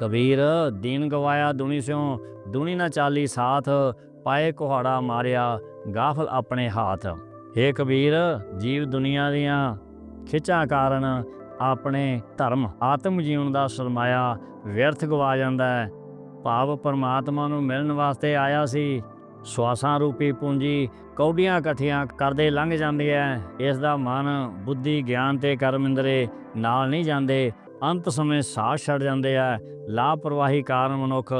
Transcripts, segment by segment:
ਕਬੀਰ, ਦੀਨ ਗਵਾਇਆ ਦੁਨੀ ਸਿਓ ਦੁਨੀ ਨਾ ਚਾਲੀ ਸਾਥ, ਪਾਏ ਕੁਹਾੜਾ ਮਾਰਿਆ ਗਾਫਲ ਆਪਣੇ ਹਾਥ। ਏ ਕਬੀਰ, ਜੀਵ ਦੁਨੀਆ ਦੀਆਂ ਖਿੱਚਾਂ ਕਾਰਨ ਆਪਣੇ ਧਰਮ ਆਤਮ ਜੀਵਨ ਦਾ ਸਰਮਾਇਆ ਵਿਅਰਥ ਗਵਾ ਜਾਂਦਾ ਹੈ। ਭਾਵ ਪਰਮਾਤਮਾ ਨੂੰ ਮਿਲਣ ਵਾਸਤੇ ਆਇਆ ਸੀ ਸਵਾਸਾਂ ਰੂਪੀ ਪੂੰਜੀ ਕੌਡੀਆਂ ਇਕੱਠੀਆਂ ਕਰਦੇ ਲੰਘ ਜਾਂਦੀ ਹੈ। ਇਸ ਦਾ ਮਨ ਬੁੱਧੀ ਗਿਆਨ ਤੇ ਕਰਮ ਇੰਦਰੇ ਨਾਲ ਨਹੀਂ ਜਾਂਦੇ। ਅੰਤ ਸਮੇਂ ਸਾਹ ਛੱਡ ਜਾਂਦੇ ਆ। ਲਾਪਰਵਾਹੀ ਕਾਰਨ ਮਨੁੱਖ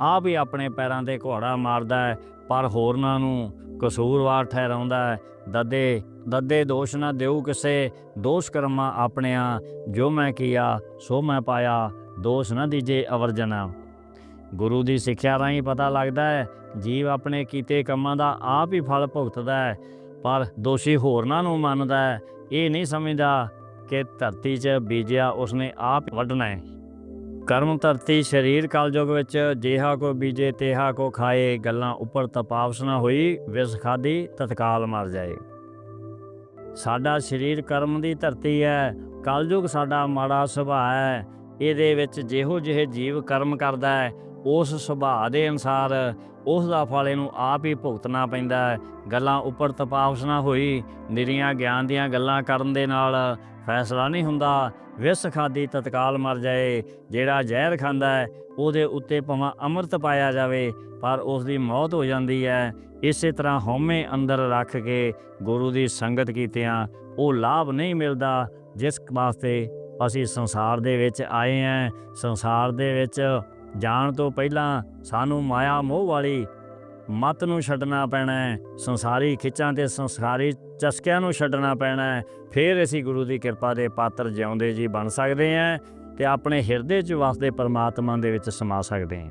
ਆਪ ਹੀ ਆਪਣੇ ਪੈਰਾਂ ਤੇ ਘੋੜਾ ਮਾਰਦਾ ਹੈ, ਪਰ ਹੋਰਨਾਂ ਨੂੰ ਕਸੂਰਵਾਰ ਠਹਿਰਾਉਂਦਾ ਹੈ। ਦੱਦੇ ਦੱਦੇ ਦੋਸ਼ ਨਾ ਦੇਉ ਕਿਸੇ, ਦੋਸ਼ ਕਰਮਾ ਆਪਣਿਆਂ, ਜੋ ਮੈਂ ਕੀਆ, ਸੋ ਮੈਂ ਪਾਇਆ, ਦੋਸ਼ ਨਾ ਦੀਜੇ ਅਵਰਜਨਾ। ਗੁਰੂ ਦੀ ਸਿੱਖਿਆ ਰਾਹੀਂ ਪਤਾ ਲੱਗਦਾ ਹੈ, ਜੀਵ ਆਪਣੇ ਕੀਤੇ ਕੰਮਾਂ ਦਾ ਆਪ ਹੀ ਫਲ ਭੁਗਤਦਾ ਹੈ, ਪਰ ਦੋਸ਼ੀ ਹੋਰਨਾਂ ਨੂੰ ਮੰਨਦਾ ਹੈ, ਇਹ ਨਹੀਂ ਸਮਝਦਾ ਕਿ ਧਰਤੀ 'ਚ ਬੀਜਿਆ ਉਸਨੇ ਆਪ ਵੱਢਣਾ ਹੈ। ਕਰਮ ਧਰਤੀ ਸਰੀਰ ਕਲਯੁਗ ਵਿੱਚ ਜੇਹਾ ਕੋ ਬੀਜੇ ਤੇਹਾ ਕੋ ਖਾਏ, ਗੱਲਾਂ ਉੱਪਰ ਤਪਾਵਸ ਨਾ ਹੋਈ, ਵਿਸ ਖਾਦੀ ਤਤਕਾਲ ਮਰ ਜਾਏ। ਸਾਡਾ ਸਰੀਰ ਕਰਮ ਦੀ ਧਰਤੀ ਹੈ, ਕਲਯੁਗ ਸਾਡਾ ਮਾੜਾ ਸੁਭਾਅ ਹੈ। ਇਹਦੇ ਵਿੱਚ ਜਿਹੋ ਜਿਹੇ ਜੀਵ ਕਰਮ ਕਰਦਾ ਹੈ, ਉਸ ਸੁਭਾਅ ਦੇ ਅਨਸਾਰ ਉਸ ਦਾ ਫਲ ਇਹਨੂੰ ਆਪ ਹੀ ਭੁਗਤਣਾ ਪੈਂਦਾ ਹੈ। ਗੱਲਾਂ ਉੱਪਰ ਤਪਾਵਸ ਨਾ ਹੋਈ, ਨਿਰੀਆਂ ਗਿਆਨ ਦੀਆਂ ਗੱਲਾਂ ਕਰਨ ਦੇ ਨਾਲ ਫੈਸਲਾ ਨਹੀਂ ਹੁੰਦਾ। ਵਿਸ ਖਾਦੀ ਤਤਕਾਲ ਮਰ ਜਾਏ। ਜਿਹੜਾ ਜ਼ਹਿਰ ਖਾਂਦਾ ਹੈ, ਉਹਦੇ ਉੱਤੇ ਭਾਵੇਂ ਅੰਮ੍ਰਿਤ ਪਾਇਆ ਜਾਵੇ, ਪਰ ਉਸ ਦੀ ਮੌਤ ਹੋ ਜਾਂਦੀ ਹੈ। ਇਸੇ ਤਰ੍ਹਾਂ ਹਉਮੈ ਅੰਦਰ ਰੱਖ ਕੇ ਗੁਰੂ ਦੀ ਸੰਗਤ ਕੀਤਿਆਂ ਉਹ ਲਾਭ ਨਹੀਂ ਮਿਲਦਾ, ਜਿਸ ਵਾਸਤੇ ਅਸੀਂ ਸੰਸਾਰ ਦੇ ਵਿੱਚ ਆਏ ਹਾਂ। ਸੰਸਾਰ ਦੇ ਵਿੱਚ ਜਾਣ ਤੋਂ ਪਹਿਲਾਂ ਸਾਨੂੰ ਮਾਇਆ ਮੋਹ ਵਾਲੀ ਮਤ ਨੂੰ ਛੱਡਣਾ ਪੈਣਾ ਹੈ, ਸੰਸਾਰੀ ਖਿੱਚਾਂ ਤੇ ਸੰਸਾਰੀ ਚਸਕਿਆਂ ਨੂੰ ਛੱਡਣਾ ਪੈਣਾ ਹੈ। ਫਿਰ ਅਸੀਂ ਗੁਰੂ ਦੀ ਕਿਰਪਾ ਦੇ ਪਾਤਰ ਜਿਉਂਦੇ ਜੀ ਬਣ ਸਕਦੇ ਹਾਂ ਤੇ ਆਪਣੇ ਹਿਰਦੇ 'ਚ ਵਸਦੇ ਪਰਮਾਤਮਾ ਦੇ ਵਿੱਚ ਸਮਾ ਸਕਦੇ ਹਾਂ।